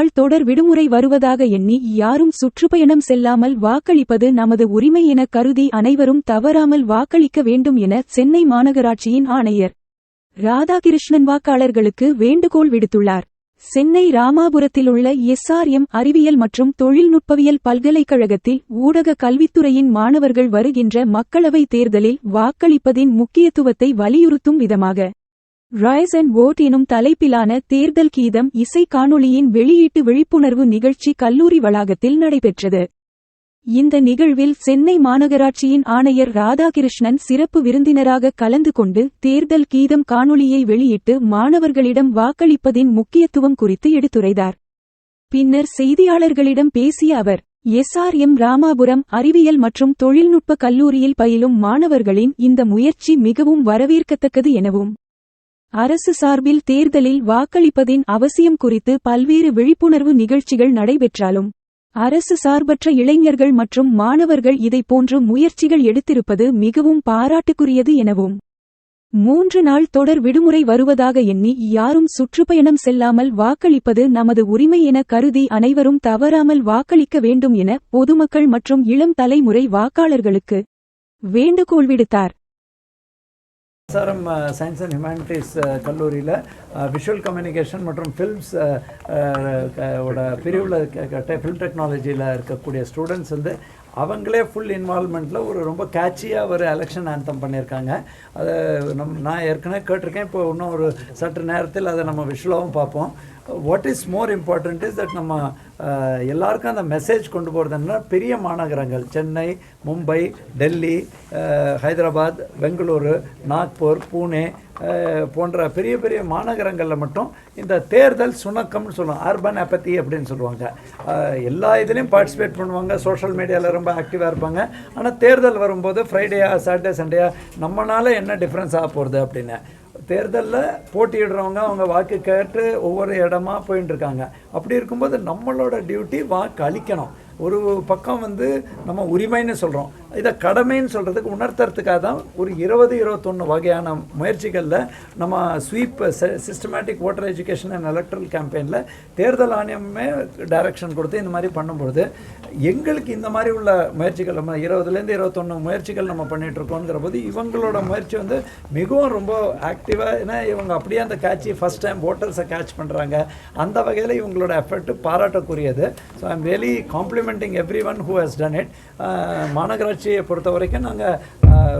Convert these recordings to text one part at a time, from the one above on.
நாள் தொடர் விடுமுறை வருவதாக எண்ணி யாரும் சுற்றுப்பயணம் செல்லாமல் வாக்களிப்பது நமது உரிமை என கருதி அனைவரும் தவறாமல் வாக்களிக்க வேண்டும் என சென்னை மாநகராட்சியின் ஆணையர் ராதாகிருஷ்ணன் வாக்காளர்களுக்கு வேண்டுகோள் விடுத்துள்ளார். சென்னை ராமாபுரத்திலுள்ள எஸ்ஆர்எம் அறிவியல் மற்றும் தொழில்நுட்பவியல் பல்கலைக்கழகத்தில் ஊடக கல்வித்துறையின் மாணவர்கள் வருகின்ற மக்களவைத் தேர்தலில் வாக்களிப்பதின் முக்கியத்துவத்தை வலியுறுத்தும் விதமாக ரைஸ் அண்ட் ஓட் எனும் தலைப்பிலான தேர்தல் கீதம் இசை காணொளியின் வெளியீட்டு விழிப்புணர்வு நிகழ்ச்சி கல்லூரி வளாகத்தில் நடைபெற்றது. இந்த நிகழ்வில் சென்னை மாநகராட்சியின் ஆணையர் ராதாகிருஷ்ணன் சிறப்பு விருந்தினராக கலந்து கொண்டு தேர்தல் கீதம் காணொளியை வெளியிட்டு மாணவர்களிடம் வாக்களிப்பதின் முக்கியத்துவம் குறித்து எடுத்துரைத்தார். பின்னர் செய்தியாளர்களிடம் பேசிய அவர் எஸ்ஆர்எம் ராமாபுரம் அறிவியல் மற்றும் தொழில்நுட்ப கல்லூரியில் பயிலும் மாணவர்களின் இந்த முயற்சி மிகவும் வரவேற்கத்தக்கது எனவும் அரசு சார்பில் தேர்தலில் வாக்களிப்பதின் அவசியம் குறித்து பல்வேறு விழிப்புணர்வு நிகழ்ச்சிகள் நடைபெற்றாலும் அரசு சார்பற்ற இளைஞர்கள் மற்றும் மாணவர்கள் இதைப்போன்று முயற்சிகள் எடுத்திருப்பது மிகவும் பாராட்டுக்குரியது எனவும் மூன்று நாள் தொடர் விடுமுறை வருவதாக எண்ணி யாரும் சுற்றுப்பயணம் செல்லாமல் வாக்களிப்பது நமது உரிமை என கருதி அனைவரும் தவறாமல் வாக்களிக்க வேண்டும் என பொதுமக்கள் மற்றும் இளம் தலைமுறை வாக்காளர்களுக்கு வேண்டுகோள் விடுத்தார். எஸ்ஆர்எம் சயின்ஸ் அண்ட் ஹியூமனிட்டிஸ் கல்லூரியில் விஷுவல் கம்யூனிகேஷன் மற்றும் ஃபில்ம்ஸ் ஓட பிரிவில் ஃபில்ம் டெக்னாலஜியில் இருக்கக்கூடிய ஸ்டூடெண்ட்ஸ் வந்து அவங்களே ஃபுல் இன்வால்மெண்ட்டில் ஒரு ரொம்ப கேட்சியாக ஒரு எலெக்ஷன் ஆந்தம் பண்ணியிருக்காங்க. அதை நம் நான் ஏற்கனவே கேட்டிருக்கேன். இப்போ இன்னும் ஒரு சற்று நேரத்தில் அதை நம்ம விஷுவலாகவும் பார்ப்போம். What is more important is that நம்ம uh, எல்லாருக்கும் அந்த மெசேஜ் கொண்டு போகிறதுன்னா பெரிய மாநகரங்கள் சென்னை மும்பை டெல்லி uh, ஹைதராபாத் பெங்களூரு நாக்பூர் பூனே uh, போன்ற பெரிய பெரிய மாநகரங்களில் மட்டும் இந்த தேர்தல் சுணக்கம்னு சொல்லுவாங்க அர்பன் அப்பத்தி அப்படின்னு சொல்லுவாங்க. எல்லா இதுலேயும் பார்ட்டிசிபேட் பண்ணுவாங்க சோஷியல் மீடியாவில் ரொம்ப ஆக்டிவாக இருப்பாங்க. ஆனால் தேர்தல் வரும்போது ஃப்ரைடேயா சாட்டர்டே சண்டேயா நம்மளால் என்ன டிஃப்ரென்ஸ் ஆக போகிறது அப்படின்னு? தேர்தலில் போட்டியிடுறவங்க அவங்க வாக்கு கேட்டு ஒவ்வொரு இடமா போயின்னு இருக்காங்க அப்படி இருக்கும்போது நம்மளோட டியூட்டி வாக்கு அளிக்கணும் ஒரு பக்கம் வந்து நம்ம உரிமைன்னு சொல்கிறோம் இதை கடமைன்னு சொல்கிறதுக்கு உணர்த்துறதுக்காக தான் ஒரு இருபது இருபத்தொன்று வகையான முயற்சிகளில் நம்ம SVEEP systematic voter education and electoral கேம்பெயினில் தேர்தல் ஆணையமே டைரக்ஷன் கொடுத்து இந்த மாதிரி பண்ணும்பொழுது எங்களுக்கு இந்த மாதிரி உள்ள முயற்சிகள் நம்ம இருபதுலேருந்து இருபத்தொன்று முயற்சிகள் நம்ம பண்ணிகிட்ருக்கோங்கிற போது இவங்களோட முயற்சி வந்து மிகவும் ரொம்ப ஆக்டிவாக ஏன்னா இவங்க அப்படியே அந்த கேட்சி ஃபஸ்ட் டைம் ஓட்டர்ஸை கேட்ச் பண்ணுறாங்க அந்த வகையில் இவங்களோட effort பாராட்டக்கூடியது. So I'm really complimenting everyone who has done it மாநகராட்சியை பொறுத்த வரைக்கும் நாங்கள்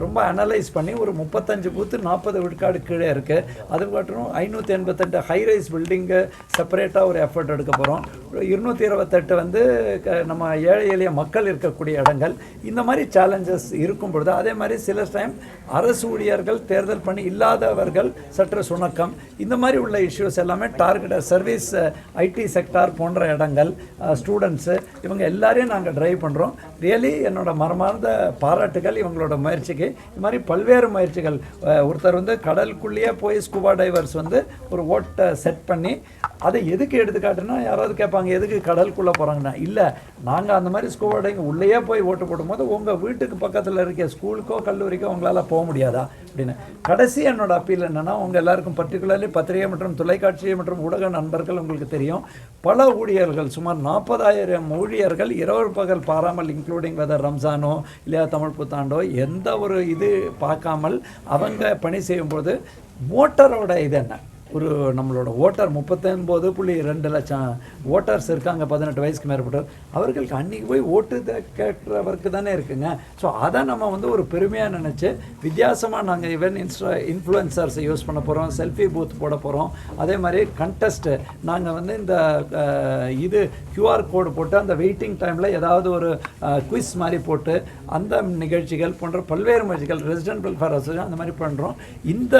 ரொம்ப அனலைஸ் பண்ணி ஒரு முப்பத்தஞ்சு பூத்து நாற்பது விழுக்காடு கீழே இருக்குது அது மட்டும் ஐநூற்றி எண்பத்தெட்டு ஹைரைஸ் பில்டிங்கு செப்பரேட்டாக ஒரு எஃபர்ட் எடுக்க போகிறோம் இருநூற்றி இருபத்தெட்டு வந்து க- நம்ம ஏழை எளிய மக்கள் இருக்கக்கூடிய இடங்கள். இந்த மாதிரி சேலஞ்சஸ் இருக்கும் பொழுது அதே மாதிரி சில டைம் அரசு ஊழியர்கள் தேர்தல் பணி இல்லாதவர்கள் சற்று சுணக்கம். இந்த மாதிரி உள்ள இஷ்யூஸ் எல்லாமே டார்கெட் சர்வீஸ் ஐடி செக்டார் போன்ற இடங்கள் ஸ்டூடெண்ட்ஸு இவங்க எல்லாரையும் நாங்கள் ட்ரைவ் பண்ணுறோம் ரியலி என்னோட மரமார்ந்த பாராட்டுகள் இவங்களோட முயற்சிக்கு. இது மாதிரி பல்வேறு முயற்சிகள். ஒருத்தர் வந்து கடலுக்குள்ளேயே போய் ஸ்கூபா டைவர்ஸ் வந்து ஒரு ஓட்டை செட் பண்ணி அதை எதுக்கு எடுத்துக்காட்டுனா யாராவது கேட்பாங்க எதுக்கு கடலுக்குள்ளே போகிறாங்கன்னா இல்லை நாங்கள் அந்த மாதிரி ஸ்கூபா டைவிங் உள்ளேயே போய் ஓட்டு போடும்போது உங்கள் வீட்டுக்கு பக்கத்தில் இருக்க ஸ்கூலுக்கோ கல்லூரிக்கோ உங்களால் போக முடியாதா? அப்படின்னு. கடைசி என்னோட அப்பீல் என்னென்னா உங்கள் எல்லாருக்கும் பர்டிகுலர்லி பத்திரிகை மற்றும் தொலைக்காட்சி மற்றும் ஊடக நண்பர்கள் உங்களுக்கு தெரியும். பல ஊழியர்கள் சுமார் நாற்பதாயிரம் ஊழியர்கள் இரவு பகல் பாராமல் இன்க்ளூடிங் வெதர் ரம்ஜானோ இல்லையா தமிழ் புத்தாண்டோ எந்த ஒரு இது பார்க்காமல் அவங்க பணி செய்யும்போது மோட்டரோட இது என்ன? ஒரு நம்மளோட ஓட்டர் முப்பத்தொன்பது புள்ளி ரெண்டு லட்சம் ஓட்டர்ஸ் இருக்காங்க பதினெட்டு வயசுக்கு மேற்பட்டவர். அவர்களுக்கு அன்றைக்கி போய் ஓட்டு த- கேட்குறவருக்கு தானே இருக்குங்க. ஸோ அதை நம்ம வந்து ஒரு பெருமையாக நினச்சி வித்தியாசமாக நாங்கள் ஈவன் இன்ஸ்டா இன்ஃப்ளூயன்சர்ஸை யூஸ் பண்ண போகிறோம் செல்ஃபி பூத் போட போகிறோம் அதே மாதிரி கண்டஸ்ட்டு நாங்கள் வந்து இந்த இது கியூஆர் கோடு போட்டு அந்த வெயிட்டிங் டைமில் ஏதாவது ஒரு குவிஸ் மாதிரி போட்டு அந்த நிகழ்ச்சிகள் போன்ற பல்வேறு முயற்சிகள் ரெசிடென்ட் வெல்ஃபேர் அசோசியேஷன் அந்த மாதிரி பண்ணுறோம் இந்த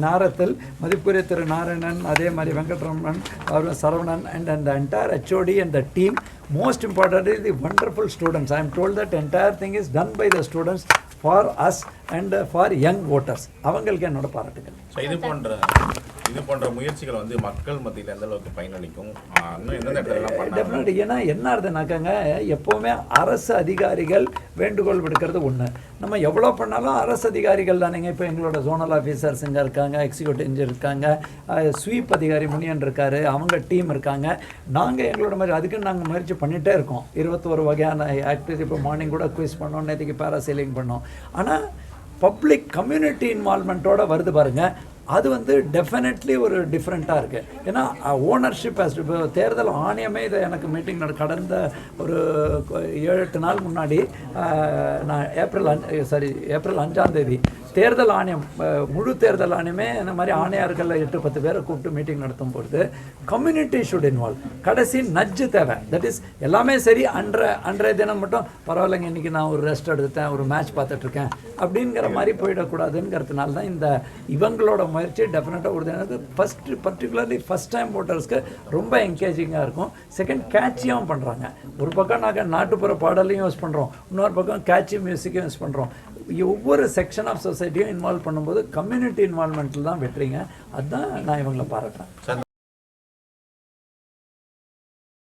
நேரத்தில் மதிப்புரிய திரு நாராயணன் அதே மாதிரி வெங்கட்ரமணன் அவர் சரவணன் அண்ட் அந்த entire HOD and the team most importantly the wonderful students i am told that entire thing is done by the students for us and for young voters அவங்களுக்கு என்னோட பாராட்டுகள். ஸோ இது போன்ற இது போன்ற முயற்சிகள் வந்து மக்கள் மத்தியில் எந்த அளவுக்கு பயனளிக்கும்? டெஃபினட் ஏன்னா என்ன ஆகுதுனாக்கங்க எப்போவுமே அரசு அதிகாரிகள் வேண்டுகோள் விடுக்கிறது ஒன்று நம்ம எவ்வளோ பண்ணாலும் அரசு அதிகாரிகள் தானேங்க. இப்போ எங்களோட ஜோனல் ஆஃபீஸர்ஸ் இங்கே இருக்காங்க எக்ஸிக்யூட்டிவ் இருக்காங்க ஸ்வீப் அதிகாரி முனியன் இருக்காரு அவங்க டீம் இருக்காங்க. நாங்கள் எங்களோட மாதிரி அதுக்கு நாங்கள் முயற்சி பண்ணிகிட்டே இருக்கோம். இருபத்தோரு வகையான ஆக்டிவிட்டி இப்போ மார்னிங் கூட குவிஸ் பண்ணோம் நேற்றுக்கு பேராசீலிங் பண்ணோம். ஆனால் பப்ளிக் கம்யூனிட்டி இன்வால்மெண்ட்டோட வருது பாருங்கள் அது வந்து டெஃபினெட்லி ஒரு டிஃப்ரெண்ட்டாக இருக்குது ஏன்னா ஓனர்ஷிப் இப்போ தேர்தல் ஆணையமே இதை எனக்கு மீட்டிங் நட கடந்த ஒரு ஏழு எட்டு நாள் முன்னாடி நான் ஏப்ரல் அஞ்சு சாரி ஏப்ரல் அஞ்சாம் தேதி தேர்தல் ஆணையம் முழு தேர்தல் ஆணையமே இந்த மாதிரி ஆணையார்களில் எட்டு பத்து பேரை கூப்பிட்டு மீட்டிங் நடத்தும் பொழுது கம்யூனிட்டி ஷுட் இன்வால்வ் கடைசி நஜ்ஜு தேவை. தட் இஸ் எல்லாமே சரி அன்ற அன்றைய தினம் மட்டும் பரவாயில்லைங்க இன்னைக்கு நான் ஒரு ரெஸ்ட் எடுத்தேன் ஒரு மேட்ச் பார்த்துட்ருக்கேன் அப்படிங்கிற மாதிரி போயிடக்கூடாதுங்கிறதுனால தான் இந்த இவங்களோட முயற்சி டெஃபினட்டாக ஒரு ஃபர்ஸ்ட் பர்டிகுலர்லி ஃபஸ்ட் டைம் ஓட்டர்ஸ்க்கு ரொம்ப என்கேஜிங்காக இருக்கும். செகண்ட் கேட்சியாகவும் பண்ணுறாங்க ஒரு பக்கம் நாங்கள் நாட்டுப்புற பாடலையும் யூஸ் பண்ணுறோம் இன்னொரு பக்கம் கேட்சி மியூசிக்கும் யூஸ் பண்ணுறோம் ஒவ்வொரு செக்ஷன் ஆஃப் சொசைட்டியும் இன்வால்வ் பண்ணும்போது கம்யூனிட்டி இன்வால்மெண்ட்டில் தான் வெட்டுறீங்க அதுதான் நான் இவங்களை பாராட்டுறேன்.